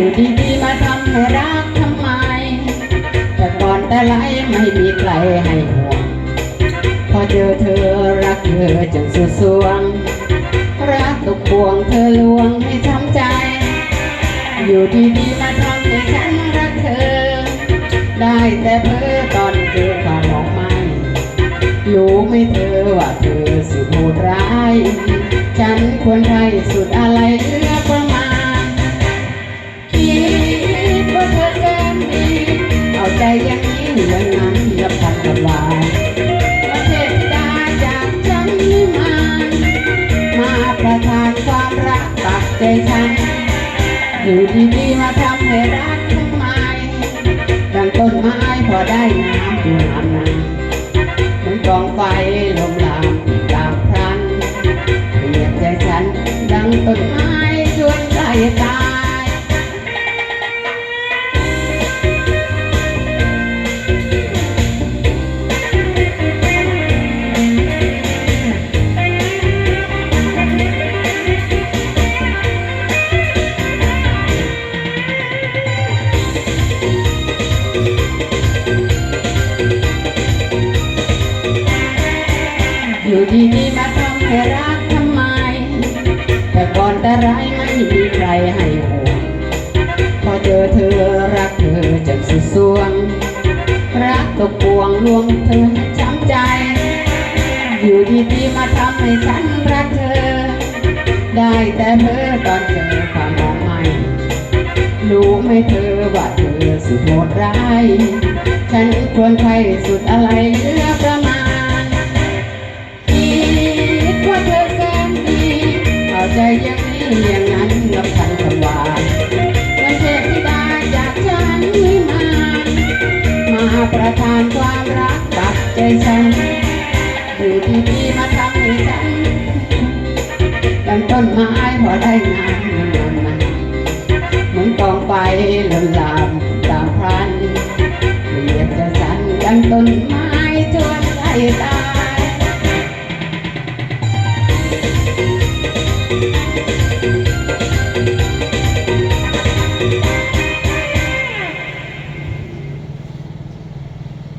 ู่ดีๆมาทำให้รักทำไม แต่ก่อนแต่ไรไม่มีใครให้ห่วง พอเจอเธอรักเธอจนสุดสวง รักตกพวงเธอลวงให้ช้ำใจ อยู่ดีๆมาทำให้ฉันรักเธอ ได้แต่เพ้อตอนเจอความมองไม่รู้ไหม่เธอว่าเธอสุดโหดร้าย ฉันควรให้สุด อย่างนี้อย่างนั้นละพันกับวานประเทศดาจากฉันนิมา มาประทานความรักปักใจฉัน อยู่ดีๆมาทำให้รักทำไมดังต้นไม้พอได้น้ำดูน้ำนั้นเหมือนกองไฟลมลามตามพรันเปรียบใจฉัน ดังต้นไม้ชวนใจตาย ดีๆมาทำให้รักทำไม แต่ก่อนแต่ไรไม่มีใครให้ห่วงพอเจอเธอรักเธอจนสุดสวง รักตกปวงลวงเธอช้ำใจ อยู่ดีๆมาทำให้ฉันรักเธอ ได้แต่เธอตอนเจอความมองไม่รู้ไหมเธอว่าเธอสุดโหดร้าย ฉันควรใครสุดอะไรเลือป อย่างนี้อย่างนั้นกับพันคำหวานวันเทพธิดาจากฉันวิมานมาประทานความรักปักใจฉันอยู่ดีๆมาทำให้ฉันดังต้นไม้พอได้งานนานนานเหมือนกองไฟลนลามตามพรันเปรียบจะฉันดังต้นไม้ชวนใจตาย